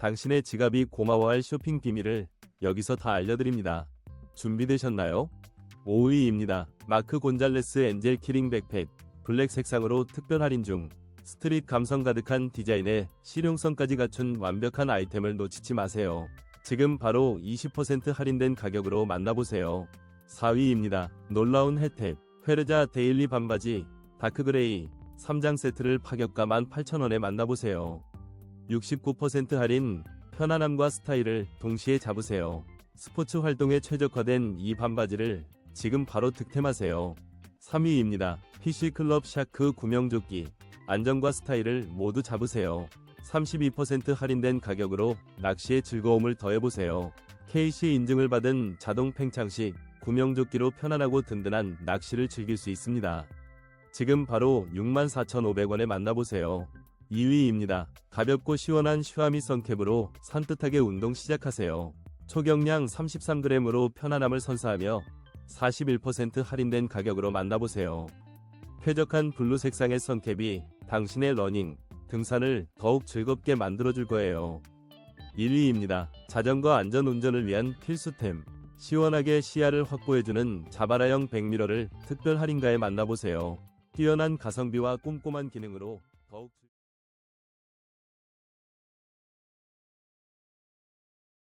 당신의 지갑이 고마워할 쇼핑 비밀을 여기서 다 알려드립니다. 준비되셨나요? 5위입니다. 마크 곤잘레스 엔젤 키링 백팩 블랙 색상으로 특별 할인 중 스트릿 감성 가득한 디자인에 실용성까지 갖춘 완벽한 아이템을 놓치지 마세요. 지금 바로 20% 할인된 가격으로 만나보세요. 4위입니다. 놀라운 혜택 페르자 데일리 반바지 다크그레이 3장 세트를 파격가 18,000원에 만나보세요. 69% 할인 편안함과 스타일을 동시에 잡으세요. 스포츠 활동에 최적화된 이 반바지를 지금 바로 득템하세요. 3위입니다. PC클럽 샤크 구명조끼 안정과 스타일을 모두 잡으세요. 32% 할인된 가격으로 낚시의 즐거움을 더해보세요. KC 인증을 받은 자동 팽창식 구명조끼로 편안하고 든든한 낚시를 즐길 수 있습니다. 지금 바로 64,500원에 만나보세요. 2위입니다. 가볍고 시원한 슈아미 선캡으로 산뜻하게 운동 시작하세요. 초경량 33g으로 편안함을 선사하며 41% 할인된 가격으로 만나보세요. 쾌적한 블루 색상의 선캡이 당신의 러닝, 등산을 더욱 즐겁게 만들어줄 거예요. 1위입니다. 자전거 안전 운전을 위한 필수템. 시원하게 시야를 확보해주는 자바라형 백미러를 특별 할인가에 만나보세요. 뛰어난 가성비와 꼼꼼한 기능으로 더욱 즐-